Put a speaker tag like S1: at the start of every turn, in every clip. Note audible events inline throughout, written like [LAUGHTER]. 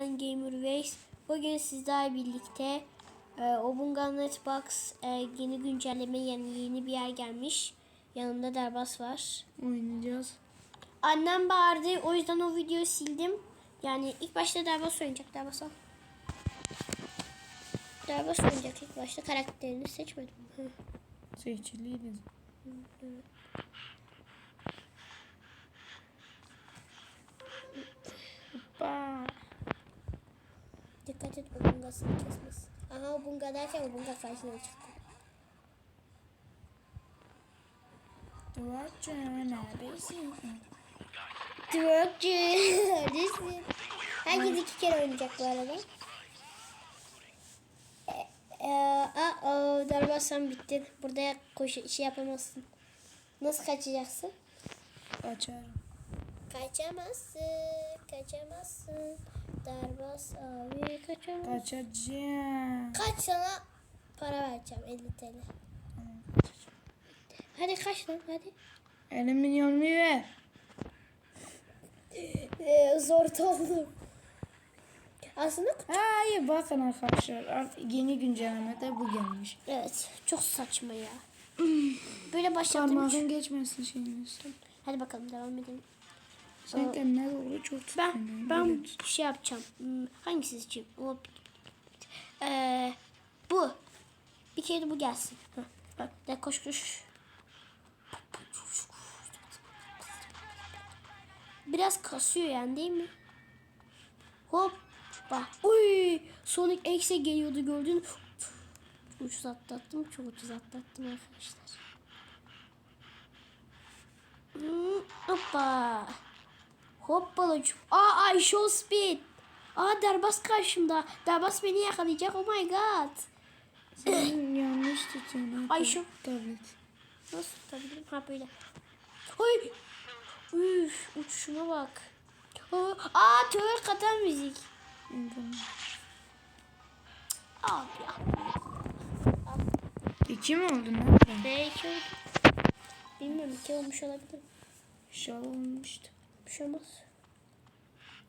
S1: Ben Gamer Ways. Bugün sizlerle birlikte e, Obunga Netbox e, yeni güncelleme yani yeni bir yer gelmiş. Yanımda Derbas var.
S2: Oynayacağız.
S1: Annem bağırdı o yüzden o videoyu sildim. Yani ilk başta Derbas oynayacak. Derbas al. Derbas oynayacak ilk başta. Karakterini seçmedim. Hı.
S2: Seçiliydi. Hoppa.
S1: Obunga'sını kesmesin. Aha Obunga derken Obunga karşına çıktı.
S2: Duvarcı neredesin?
S1: Twerkçü. [LAUGHS] Neredesin? Herkes iki kere oynayacak bu arada. E, e, aa, o darbasan bitti. Burada koş şey yapamazsın. Nasıl kaçacaksın?
S2: Açarım.
S1: Kaçamazsın. Kaçamazsın. Darbas abi kaçamaz.
S2: Kaçacağım.
S1: Kaç sana para vereceğim 50 TL. Hadi kaç lan hadi.
S2: Elimin yolunu ver.
S1: Ee, zor oldu. Aslında
S2: Hayır bakın arkadaşlar artık yeni güncellemede bu gelmiş.
S1: evet çok saçma ya. Böyle başladım.
S2: Parmağın geçmesin şeyini.
S1: Hadi bakalım devam edelim.
S2: Sen kendine doğru çok
S1: Ben ben
S2: tut.
S1: şey yapacağım. Hmm, Hangisi seçeyim? O ee, bu. Bir kere de bu gelsin. Bak de koş koş. Biraz kasıyor yani değil mi? Hop. Bak. Uy. Sonic X'e geliyordu gördün. Ucuz atlattım. Çok ucuz atlattım arkadaşlar. Hmm, hoppa. Hoppalıcım. Aa I show speed. Aa Derbas karşımda. Derbas beni yakalayacak. Oh my god.
S2: Sen [CLEARS THROAT] yanlış tutuyorsun.
S1: Ay şu-
S2: Tablet.
S1: Nasıl tutabilirim? Ha böyle. Ay. Üf, uçuşuma bak. Aa, twerk atan müzik.
S2: Tamam.
S1: Abi ya.
S2: İki mi oldu ne?
S1: Belki oldu. Bilmiyorum iki olmuş olabilir.
S2: İnşallah olmuştu.
S1: Bir şey olmaz.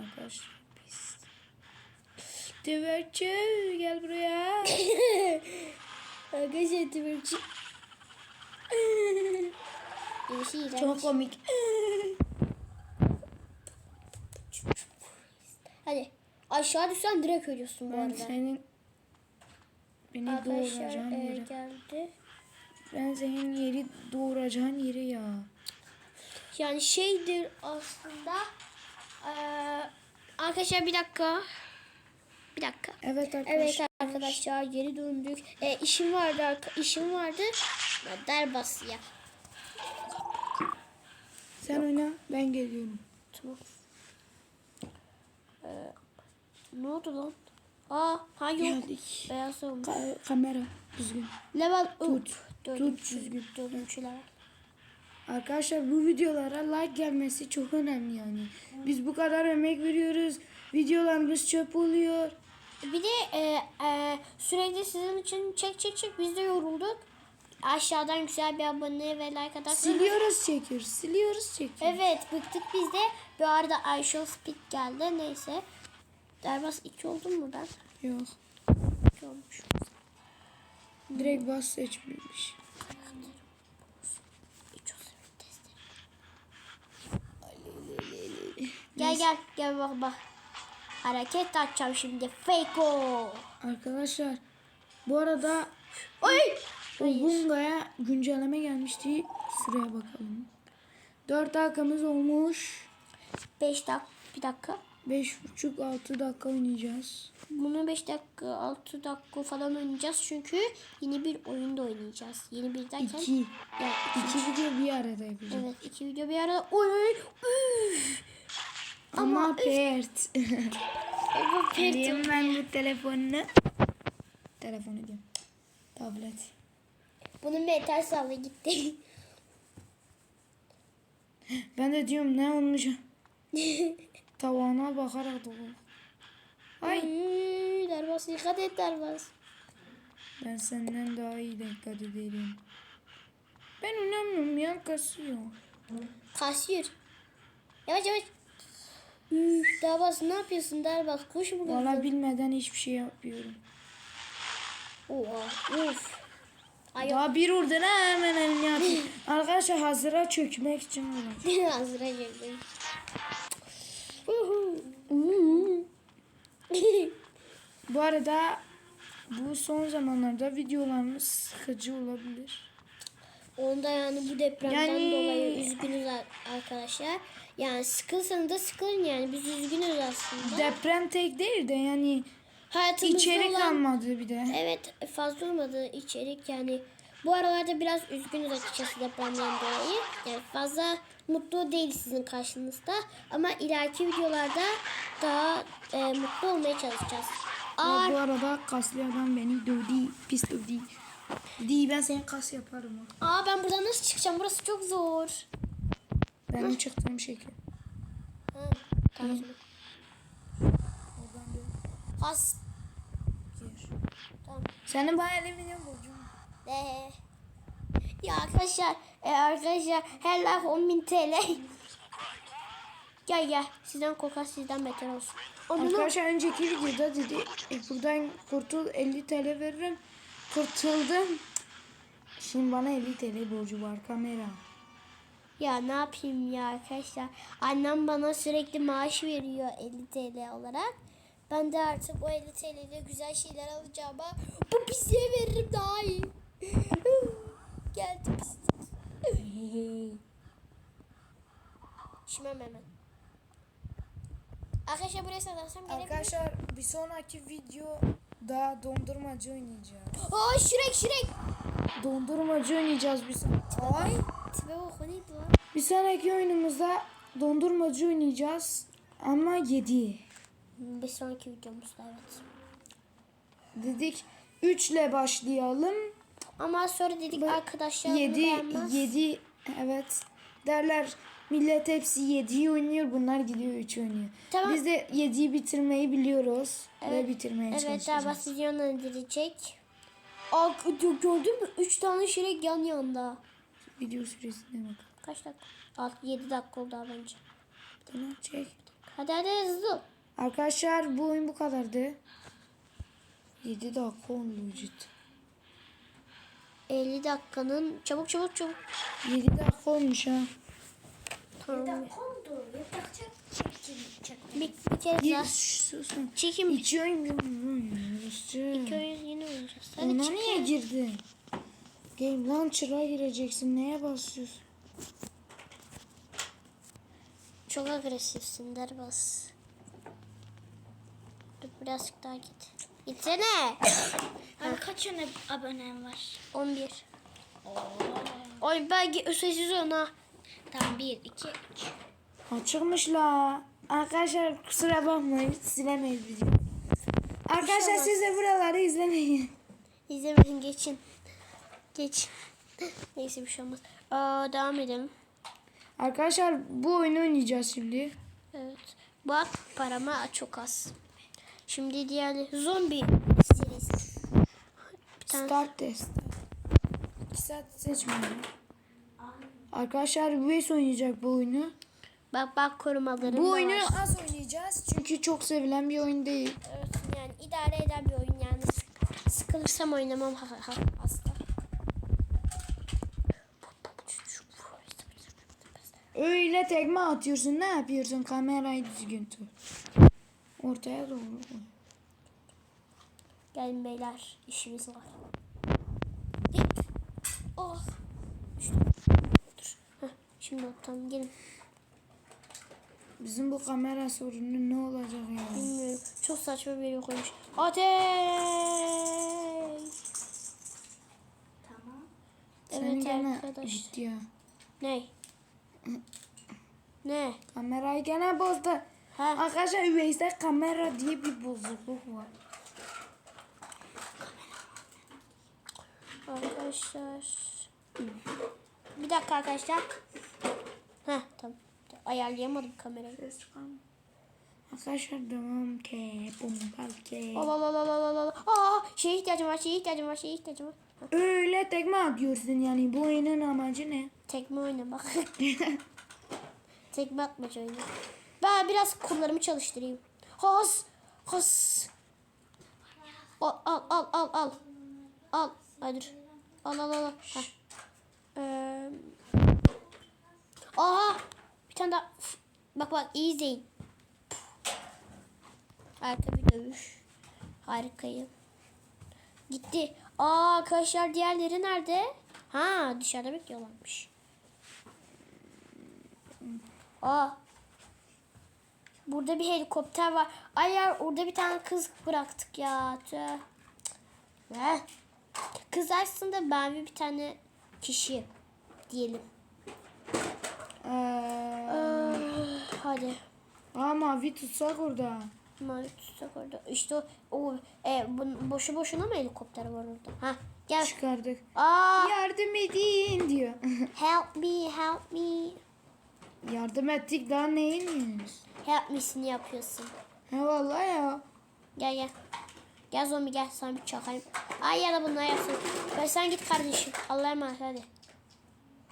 S2: Arkadaşlar pis. Tüverçü gel buraya. [LAUGHS]
S1: Arkadaşlar twerkçi. [LAUGHS] Birisi iğrenç.
S2: Çok komik. [LAUGHS]
S1: Hadi. Aşağı düşsen direkt ölüyorsun bu
S2: Ben
S1: arada.
S2: senin beni
S1: Arkadaşlar
S2: doğuracağın
S1: e,
S2: yere.
S1: geldi.
S2: Ben senin yeri doğuracağın yeri ya.
S1: Yani şeydir aslında. Eee arkadaşlar bir dakika. Bir dakika.
S2: Evet
S1: Evet
S2: arkadaşlar.
S1: arkadaşlar geri döndük. E, işim vardı işim vardı. Derbas ya.
S2: Sen oyna ben geliyorum.
S1: Tamam. Ee, ne oldu lan? Aa ha yok.
S2: Geldik.
S1: Beyaz olmuş.
S2: Ka- kamera düzgün.
S1: Level
S2: Tut,
S1: up. Dördüncü,
S2: tut düzgün.
S1: Dördüncü level.
S2: Arkadaşlar bu videolara like gelmesi çok önemli yani. Biz bu kadar emek veriyoruz. Videolarımız çöp oluyor.
S1: Bir de e, e, sürekli sizin için çek çek çek biz de yorulduk. Aşağıdan güzel bir abone ve like atarsanız.
S2: Siliyoruz çekiyoruz. Siliyoruz çekiyoruz.
S1: Evet bıktık biz de. Bu arada Show Speed geldi. Neyse. Derbas 2 oldum mu ben?
S2: Yok.
S1: 2 olmuş.
S2: Direkt bas seçmemiş.
S1: Gel gel gel bak bak. Hareket atacağım şimdi. Fake o.
S2: Arkadaşlar bu arada
S1: Oy.
S2: o Bunga'ya güncelleme gelmişti. Sıraya bakalım. 4 dakikamız olmuş.
S1: 5 dakika. Bir dakika.
S2: 5,5-6 dakika oynayacağız.
S1: Bunu 5 dakika 6 dakika falan oynayacağız. Çünkü yeni bir oyunda oynayacağız. Yeni bir derken.
S2: 2.
S1: Ya,
S2: 2 video bir arada yapacağız.
S1: Evet iki video bir arada. Oy oy. Üf. [LAUGHS]
S2: Ama pert.
S1: Ama pert
S2: Diyeyim ben bu telefonunu. Telefonu diyeyim. Tablet.
S1: Bunun metal sağlığı gitti. [LAUGHS]
S2: Ben de diyorum ne olmuş? [LAUGHS] Tavana bakarak dolu. Ay.
S1: Derbas dikkat et Derbas.
S2: Ben senden daha iyi dikkat ederim. Ben oynamıyorum ya kasıyor.
S1: Kasıyor. Yavaş yavaş. Üf, ne yapıyorsun Darbas? Kuş mu
S2: Valla
S1: gördün?
S2: bilmeden hiçbir şey yapıyorum.
S1: Oha uf. Ay.
S2: Daha bir oradan hemen elini atayım. Arkadaşlar hazıra çökmek için olan. [LAUGHS]
S1: Hazıra girdim.
S2: Bu arada bu son zamanlarda videolarımız sıkıcı olabilir.
S1: Onda yani bu depremden
S2: Yani-
S1: dolayı üzgünüz ar- arkadaşlar. Yani sıkılsanız da sıkılın yani biz üzgünüz aslında.
S2: Deprem tek değil de yani
S1: Hayatımızda
S2: içerik
S1: olan-
S2: kalmadı bir de.
S1: Evet fazla olmadı içerik yani. Bu aralarda biraz üzgünüz açıkçası depremden dolayı. Yani fazla mutlu değil sizin karşınızda. Ama ileriki videolarda daha e, mutlu olmaya çalışacağız. Aa,
S2: bu arada kaslı adam beni dövdü, pis dövdü. Değil ben senin kas yaparım.
S1: aa ben buradan nasıl çıkacağım? Burası çok zor.
S2: Benim çıktığım şekil.
S1: Ha, tamam.
S2: Senin bana 50 milyon borcun. var.
S1: Ee, ya arkadaşlar, e, arkadaşlar her like 10.000 TL. gel gel. Sizden korkar sizden beter olsun. Onu
S2: Arkadaşlar önceki videoda dedi e, buradan kurtul 50 TL veririm. Kurtuldum. Şimdi bana 50 TL borcu var kamera.
S1: Ya ne yapayım ya arkadaşlar. Annem bana sürekli maaş veriyor 50 TL olarak. Ben de artık o 50 TL ile güzel şeyler alacağıma bu pisliğe veririm daha iyi. [LAUGHS] Geldi pislik. [LAUGHS] Şimem hemen. Arkadaşlar buraya sadarsam gelebilir.
S2: Arkadaşlar bir sonraki video daha dondurmacı oynayacağız.
S1: Aa Şirek Şirek.
S2: Dondurmacı oynayacağız biz. Ay. Bir sonraki oyunumuzda dondurmacı oynayacağız. Ama 7.
S1: Bir sonraki videomuzda evet.
S2: Dedik 3 ile başlayalım.
S1: Ama sonra dedik
S2: Bak,
S1: arkadaşlar bunu
S2: 7
S1: beğenmez.
S2: 7 evet derler millet hepsi 7'yi oynuyor bunlar gidiyor 3 oynuyor.
S1: Tamam.
S2: Biz de 7'yi bitirmeyi biliyoruz ve
S1: Evet.
S2: bitirmeye
S1: Evet
S2: çalışacağız.
S1: daha bas videonu indirecek. Aa gö- gördün mü? 3 tane Şirek yan yanda.
S2: Video süresine bak.
S1: Kaç dakika? 6 7 dakika oldu daha bence.
S2: Tamam çek.
S1: Hadi hadi hızlı.
S2: Arkadaşlar bu oyun bu kadardı. 7 dakika oldu cidden.
S1: 50 dakikanın çabuk çabuk çabuk.
S2: 7 dakika olmuş ha.
S1: Tamam. Bir, bir kere
S2: Bir
S1: daha.
S2: susun.
S1: Çekim.
S2: İki oyun oynuyoruz.
S1: Köyüz yine oynayacağız. Hadi
S2: Ona niye girdin? Game Launcher'a gireceksin. Neye basıyorsun?
S1: Çok agresifsin Derbas. Dur birazcık daha git. Gitsene. [COUGHS]
S3: Abi kaç tane abonem var?
S1: 11. Oy belki sessiz ona.
S3: Tamam 1, 2, 3.
S2: Açıkmış la. Arkadaşlar kusura bakmayın. Silemeyiz video. Arkadaşlar siz de buraları izlemeyin.
S1: İzlemeyin geçin. Geç. Neyse bir şey olmaz. Aa, devam edelim.
S2: Arkadaşlar bu oyunu oynayacağız şimdi.
S1: Evet. Bak parama çok az. Şimdi diğer zombi serisi.
S2: Start test. 2 saat seçmiyorum. Arkadaşlar Wes oynayacak bu oyunu.
S1: bak bak korumalarım
S2: Bu oyunu
S1: var.
S2: az oynayacağız çünkü çok sevilen bir oyun değil.
S1: Evet, yani idare eden bir oyun yani. Sık- Sıkılırsam oynamam ha, ha, asla.
S2: Öyle tekme atıyorsun ne yapıyorsun kamerayı düzgün tut. Ortaya doğru.
S1: Gelin beyler işimiz var. Hep. Oh. Dur. Heh, şimdi tamam gelin.
S2: Bizim bu kamera sorunu ne olacak ya?
S1: Bilmiyorum. Çok saçma bir yere koymuş. Ateş.
S3: Tamam.
S2: Senin
S1: Evet
S2: gene
S1: arkadaş.
S2: gitti ya.
S1: Ne? Ne?
S2: Kamerayı gene bozdu.
S1: Ha?
S2: Arkadaşlar Üveys'te kamera diye bir bozukluk var.
S1: Arkadaşlar. Bir dakika arkadaşlar. Heh tamam. Ayarlayamadım kamerayı.
S2: Ses çıkarma. Arkadaşlar devam ki. Bombal ki.
S1: Al al al al al al. Aa, şeye ihtiyacım var, şeye ihtiyacım var, şeye ihtiyacım var.
S2: Öyle tekme atıyorsun yani bu oyunun amacı ne?
S1: Tekme oyna bak. [LAUGHS] Tekme atmaca oyna. Ben biraz kollarımı çalıştırayım. Has. Has. Al al al al al. Al. Hayır. Al al al. Heh. Ee, Aha. Bir tane daha. Bak bak iyi izleyin. Harika bir dövüş. Harikayım. Gitti. Aa arkadaşlar diğerleri nerede? Ha dışarıda bekliyorlarmış. Aa. Burada bir helikopter var. Ay ya orada bir tane kız bıraktık ya. Tüh. Eh. Kız aslında ben ve bir tane kişi diyelim.
S2: Ee,
S1: Ee, hadi.
S2: aa mavi tutsak orada.
S1: Mavi tutsak orada. İşte o, o e, bu, boşu boşuna mı helikopter var orada? Ha gel.
S2: Çıkardık.
S1: Aa,
S2: Yardım edin diyor. [LAUGHS]
S1: help me, help me.
S2: Yardım ettik daha neyiniz?
S1: Help me'sini yapıyorsun.
S2: He vallahi ya.
S1: Gel gel. Gel zombi gel sana bir çakayım. Ay ya da bunlar yapsın. Ben sen git kardeşim. Allah'a emanet hadi.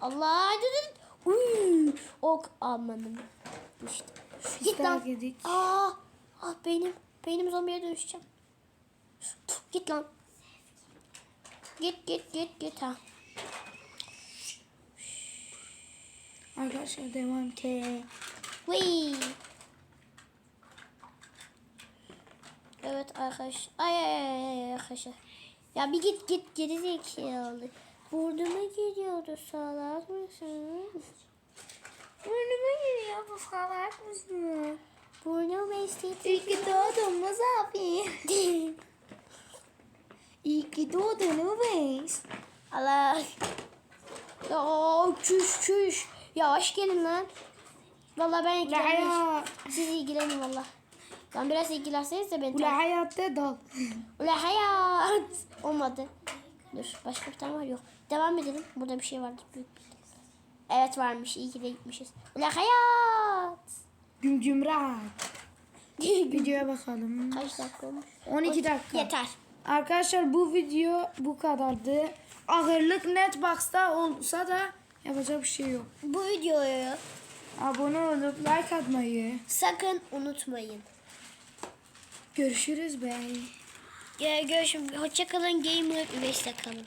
S1: Allah hadi dur. Uy, ok amanım. İşte. Git lan.
S2: Terk edik.
S1: Aa, ah benim. Benim zombiye dönüşeceğim. Git lan. Git git git git ha.
S2: Arkadaşlar devam ki.
S1: Wee. Evet arkadaş. Ay ay ay ay arkadaşlar. Ya bir git git geri zekalı. Burnuma giriyordu salak mısın?
S2: Burnuma giriyor bu salak mısın?
S1: Burnum esti.
S2: İyi ki doğdun Muzafi. İyi ki doğdun Uveys.
S1: Allah. Ya çüş çüş. Yavaş gelin lan. Vallahi ben ilgilenmiyorum. Siz ilgilenin valla. Ben biraz ilgilenseniz de ben.
S2: Ula hayatta dal.
S1: Ula hayat. Olmadı. Dur başka bir tane var yok. Devam edelim. Burada bir şey vardır büyük bir Evet varmış. İyi ki de gitmişiz. Ula hayat.
S2: Güm güm rahat. [LAUGHS] Videoya bakalım.
S1: Kaç dakika olmuş?
S2: 12 dakika.
S1: Yeter.
S2: Arkadaşlar bu video bu kadardı. Ağırlık Netbox'ta olsa da yapacak bir şey yok.
S1: Bu videoyu
S2: Abone olup like atmayı.
S1: sakın unutmayın.
S2: Görüşürüz bey.
S1: Görüşürüz. Hoşçakalın. Gamer üveyste kalın.